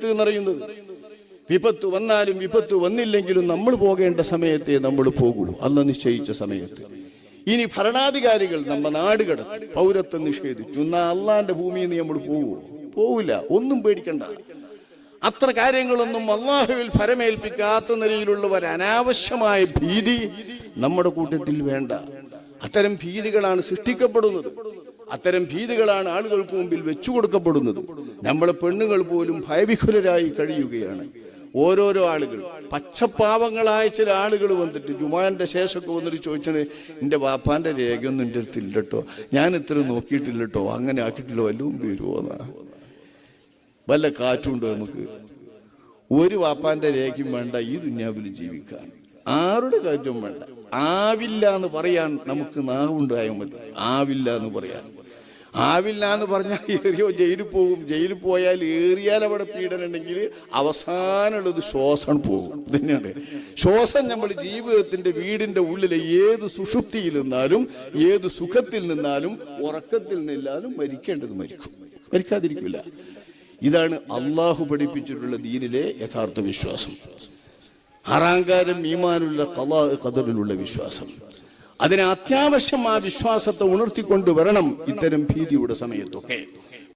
എന്നറിയുന്നത്. വിപത്ത് വന്നാലും വിപത്ത് വന്നില്ലെങ്കിലും നമ്മൾ പോകേണ്ട സമയത്തെ നമ്മൾ പോകുള്ളൂ അന്ന് നിശ്ചയിച്ച സമയത്ത്. ഇനി ഭരണാധികാരികൾ നമ്മ നാട് കടത്തി പൗരത്വം നിഷേധിച്ചു. എന്നാ അള്ളാന്റെ ഭൂമിയിൽ നിന്ന് നമ്മൾ പോവുമോ പോവില്ല. ഒന്നും പേടിക്കണ്ട. അത്ര കാര്യങ്ങളൊന്നും അള്ളാഹുവിൽ ഫരമേൽപ്പിക്കാത്ത നിലയിലുള്ള ഒരു അനാവശ്യമായ ഭീതി നമ്മുടെ കൂട്ടത്തിൽ വേണ്ട. അത്തരം ഭീതികളാണ് സൃഷ്ടിക്കപ്പെടുന്നത്. അത്തരം ഭീതികളാണ് ആളുകൾക്ക് മുമ്പിൽ വെച്ചു കൊടുക്കപ്പെടുന്നത് നമ്മളെ പെണ്ണുങ്ങൾ പോലും ഭയവിഹുലരായി കഴിയുകയാണ്. ഓരോരോ ആളുകൾ പച്ചപ്പാവങ്ങളായ ചില ആളുകൾ വന്നിട്ട് ജുമാന്റെ ശേഷമൊക്കെ വന്നിട്ട് ചോദിച്ചത് എന്റെ വാപ്പാന്റെ രേഖയൊന്നും എന്റെ അടുത്ത് ഇല്ലട്ടോ. ഞാൻ ഇത്ര നോക്കിയിട്ടില്ലട്ടോ. അങ്ങനെ ആക്കിയിട്ടില്ല. വല്ലതും വരുമോ വല്ല കാറ്റുണ്ടോ നമുക്ക്? ഒരു വാപ്പാന്റെ രേഖയും വേണ്ട ഈ ദുന്യാവിൽ ജീവിക്കാൻ. ആരുടെ കാറ്റും വേണ്ട. ആവില്ല എന്ന് പറയാൻ നമുക്ക് നാവുണ്ടായാൽ മതി. ആവില്ല എന്ന് പറയാൻ. ആവില്ല എന്ന് പറഞ്ഞാൽ ഏറിയോ ജയിലിൽ പോകും. ജയിലിൽ പോയാൽ ഏറിയാൽ അവിടെ പീഡനുണ്ടെങ്കിൽ അവസാനമുള്ളത് ശ്വാസം പോകും. തന്നെയാണ് ശ്വാസം നമ്മൾ ജീവിതത്തിന്റെ വീടിന്റെ ഉള്ളിലെ ഏത് സുഷുപ്തിയിൽ നിന്നാലും ഏത് സുഖത്തിൽ നിന്നാലും ഉറക്കത്തിൽ നിന്നാലും മരിക്കേണ്ടത് മരിക്കും. മരിക്കാതിരിക്കില്ല. ഇതാണ് അള്ളാഹു പഠിപ്പിച്ചിട്ടുള്ള ദീനിലെ യഥാർത്ഥ വിശ്വാസം. ആറാങ്കാരം ഈമാനുള്ള കലാ കഥകളിലുള്ള വിശ്വാസം. അതിന് അത്യാവശ്യം ആ വിശ്വാസത്തെ ഉണർത്തിക്കൊണ്ടുവരണം ഇത്തരം ഭീതിയുടെ സമയത്തൊക്കെ.